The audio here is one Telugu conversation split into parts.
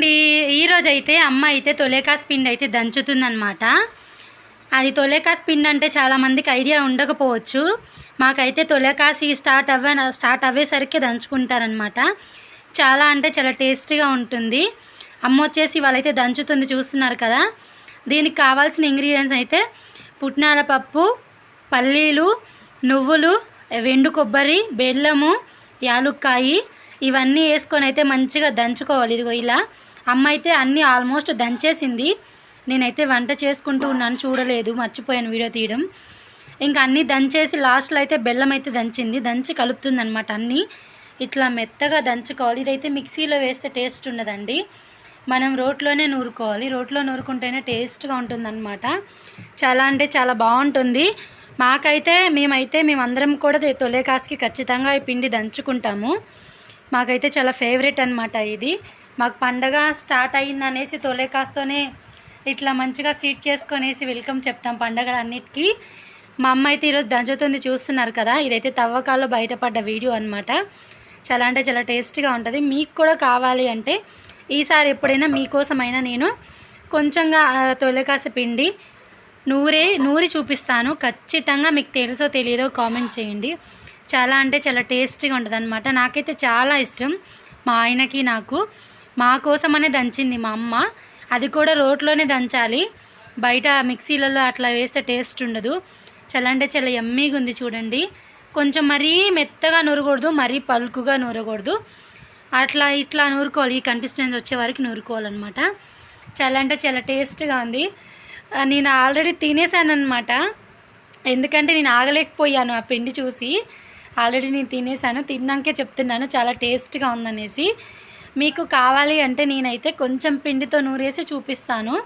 అండి ఈరోజు అయితే అమ్మ అయితే తొలేకాస్ పిండి అయితే దంచుతుందనమాట అది తొలేకాస్ పిండి అంటే చాలామందికి ఐడియా ఉండకపోవచ్చు. మాకైతే తొలేకాసి స్టార్ట్ అవ్వ స్టార్ట్ అవ్వేసరికి దంచుకుంటారనమాట చాలా అంటే చాలా టేస్టీగా ఉంటుంది. అమ్మ వచ్చేసి వాళ్ళైతే దంచుతుంది చూస్తున్నారు కదా. దీనికి కావాల్సిన ఇంగ్రీడియంట్స్ అయితే పుట్నాల పప్పు పల్లీలు నువ్వులు వెండు కొబ్బరి బెల్లము యాలుక్కాయి ఇవన్నీ వేసుకొని అయితే మంచిగా దంచుకోవాలి. ఇదిగో ఇలా అమ్మ అయితే అన్నీ ఆల్మోస్ట్ దంచేసింది. నేనైతే వంట చేసుకుంటూ ఉన్నాను చూడలేదు మర్చిపోయాను వీడియో తీయడం. ఇంకా అన్నీ దంచేసి లాస్ట్లో అయితే బెల్లం అయితే దంచింది. దంచి కలుపుతుంది అనమాట అన్నీ. ఇట్లా మెత్తగా దంచుకోవాలి. ఇదైతే మిక్సీలో వేస్తే టేస్ట్ ఉండదండి. మనం రోట్లోనే నూరుకోవాలి. రోట్లో నూరుకుంటేనే టేస్ట్గా ఉంటుందన్నమాట. చాలా అంటే చాలా బాగుంటుంది. మాకైతే మేమైతే మేమందరం కూడా తొలేకాసుకి ఖచ్చితంగా ఈ పిండి దంచుకుంటాము. మాకైతే చాలా ఫేవరెట్ అనమాట ఇది. మాకు పండగ స్టార్ట్ అయిందనేసి తొలేకాస్తోనే ఇట్లా మంచిగా స్వీట్ చేసుకొనేసి వెల్కమ్ చెప్తాం పండగలన్నిటికీ. మా అమ్మ అయితే ఈరోజు దంచుతుంది చూస్తున్నారు కదా ఇదైతే తవ్వకాల్లో బయటపడ్డ వీడియో అనమాట చాలా అంటే చాలా టేస్టీగా ఉంటుంది. మీకు కూడా కావాలి అంటే ఈసారి ఎప్పుడైనా మీకోసమైనా నేను కొంచెంగా తొలకాస పిండి నూరే నూరి చూపిస్తాను. ఖచ్చితంగా మీకు తెలుసో తెలియదో కామెంట్ చేయండి. చాలా అంటే చాలా టేస్టీగా ఉంటుంది అనమాట నాకైతే చాలా ఇష్టం. మా ఆయనకి నాకు. మా కోసమనే దంచింది మా అమ్మ. అది కూడా రోట్లోనే దంచాలి. బయట మిక్సీలలో అట్లా వేస్తే టేస్ట్ ఉండదు. చాలా అంటే చాలా ఎమ్మీగా ఉంది చూడండి. కొంచెం మరీ మెత్తగా నూరకూడదు మరీ పలుకుగా నూరకూడదు. అట్లా ఇట్లా నూరుకోవాలి. ఈ కంటిస్టెన్స్ వచ్చే వరకు నూరుకోవాలన్నమాట. చాలా అంటే చాలా టేస్ట్గా ఉంది. నేను ఆల్రెడీ తినేసాను అనమాట ఎందుకంటే నేను ఆగలేకపోయాను ఆ పిండి చూసి. ఆల్రెడీ నేను తినేసాను. తిన్నాకే చెప్తున్నాను. చాలా టేస్ట్గా ఉందనేసి. మీకు కావాలి అంటే నేనైతే కొంచెం పిండితో నూరేసి చూపిస్తాను.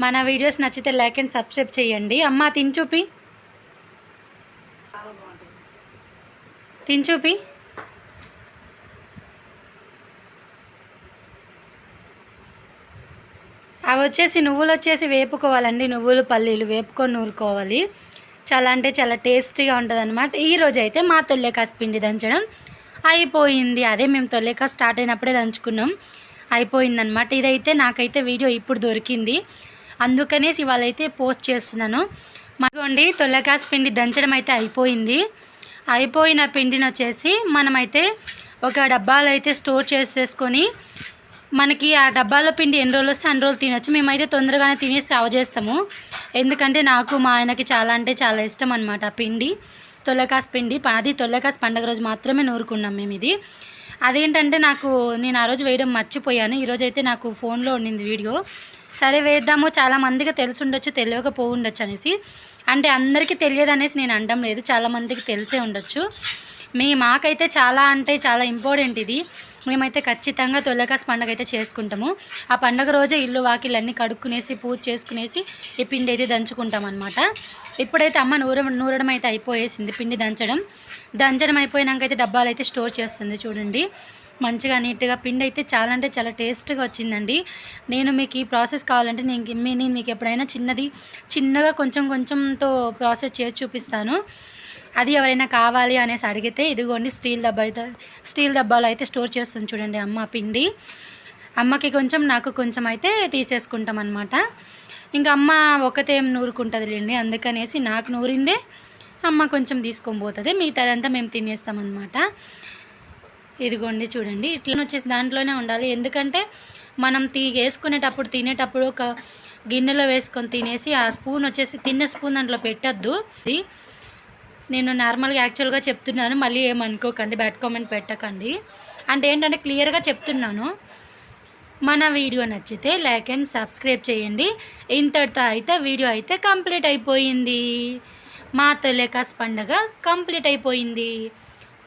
మన వీడియోస్ నచ్చితే లైక్ అండ్ సబ్స్క్రైబ్ చేయండి. అమ్మ తిని చూపి. తిని చూపి. అవి వచ్చేసి నువ్వులు వచ్చేసి వేపుకోవాలండి. నువ్వులు పల్లీలు వేపుకొని నూరుకోవాలి. చాలా అంటే చాలా టేస్టీగా ఉంటుంది అనమాట ఈరోజు అయితే మా తొల్లెకాసి పిండి దంచడం అయిపోయింది. అదే మేము తొల్లెకా స్టార్ట్ అయినప్పుడే దంచుకున్నాం. అయిపోయిందనమాట ఇదైతే నాకైతే వీడియో ఇప్పుడు దొరికింది. అందుకనేసి ఇవాళైతే పోస్ట్ చేస్తున్నాను. మగోండి తొల్లకాసి పిండి దంచడం అయితే అయిపోయింది. అయిపోయిన పిండిని వచ్చేసి మనమైతే ఒక డబ్బాలో అయితే స్టోర్ చేసేసుకొని మనకి ఆ డబ్బాలో పిండి ఎన్ని రోజులు వస్తే అన్ని రోజులు తినొచ్చు. మేమైతే తొందరగానే తినేసి సర్వ్ చేస్తాము. ఎందుకంటే నాకు మా ఆయనకి చాలా అంటే చాలా ఇష్టం అనమాట పిండి. తొలకాస్ పిండి అది తొలకాస్ పండగ రోజు మాత్రమే నూరుకున్నాం మేము ఇది. అదేంటంటే నాకు నేను ఆ రోజు వేయడం మర్చిపోయాను. ఈరోజు అయితే నాకు ఫోన్లో ఉండింది వీడియో. సరే వేద్దాము. చాలా మందికి తెలిసి ఉండొచ్చు తెలియకపో ఉండొచ్చు అనేసి. అంటే అందరికీ తెలియదు అనేసి నేను అనడం లేదు. చాలామందికి తెలిసే ఉండొచ్చు. మీ మాకైతే చాలా అంటే చాలా ఇంపార్టెంట్ ఇది. మేమైతే ఖచ్చితంగా తొలకాస్ పండుగ అయితే చేసుకుంటాము. ఆ పండగ రోజే ఇల్లు వాకిళ్ళన్నీ కడుక్కునేసి పూజ చేసుకునేసి ఈ పిండి అయితే దంచుకుంటాం అనమాట ఇప్పుడైతే అమ్మ నూర నూరడం అయితే అయిపోయేసింది పిండి దంచడం. దంచడం అయిపోయినాక అయితే డబ్బాలు అయితే స్టోర్ చేస్తుంది చూడండి. మంచిగా నీట్గా పిండి అయితే చాలా అంటే చాలా టేస్ట్గా వచ్చిందండి. నేను మీకు ఈ ప్రాసెస్ కావాలంటే నేను నేను మీకు ఎప్పుడైనా చిన్నది చిన్నగా కొంచెం కొంచెంతో ప్రాసెస్ చేసి చూపిస్తాను. అది ఎవరైనా కావాలి అనేసి అడిగితే ఇదిగోండి స్టీల్ డబ్బా అయితే స్టీల్ డబ్బాలో అయితే స్టోర్ చేస్తుంది చూడండి అమ్మ పిండి. అమ్మకి కొంచెం నాకు కొంచెం అయితే తీసేసుకుంటాం అనమాట ఇంకా అమ్మ ఒకతేం నూరుకుంటుంది లేండి అందుకనేసి నాకు నూరిందే అమ్మ కొంచెం తీసుకొని పోతుంది మిగతాదంతా మేము తినేస్తామన్నమాట. ఇదిగోండి చూడండి ఇట్లా వచ్చేసి దాంట్లోనే ఉండాలి. ఎందుకంటే మనం తీ వేసుకునేటప్పుడు తినేటప్పుడు ఒక గిన్నెలో వేసుకొని తినేసి ఆ స్పూన్ వచ్చేసి తిన్న స్పూన్ దాంట్లో పెట్టద్దు. నేను నార్మల్గా యాక్చువల్గా చెప్తున్నాను మళ్ళీ ఏమనుకోకండి బ్యాడ్ కామెంట్ పెట్టకండి. అంటే ఏంటంటే క్లియర్గా చెప్తున్నాను మన వీడియో నచ్చితే లైక్ అండ్ సబ్స్క్రైబ్ చేయండి. ఇంతటితో అయితే వీడియో అయితే కంప్లీట్ అయిపోయింది. మా తొలేకాస్ పండగ కంప్లీట్ అయిపోయింది.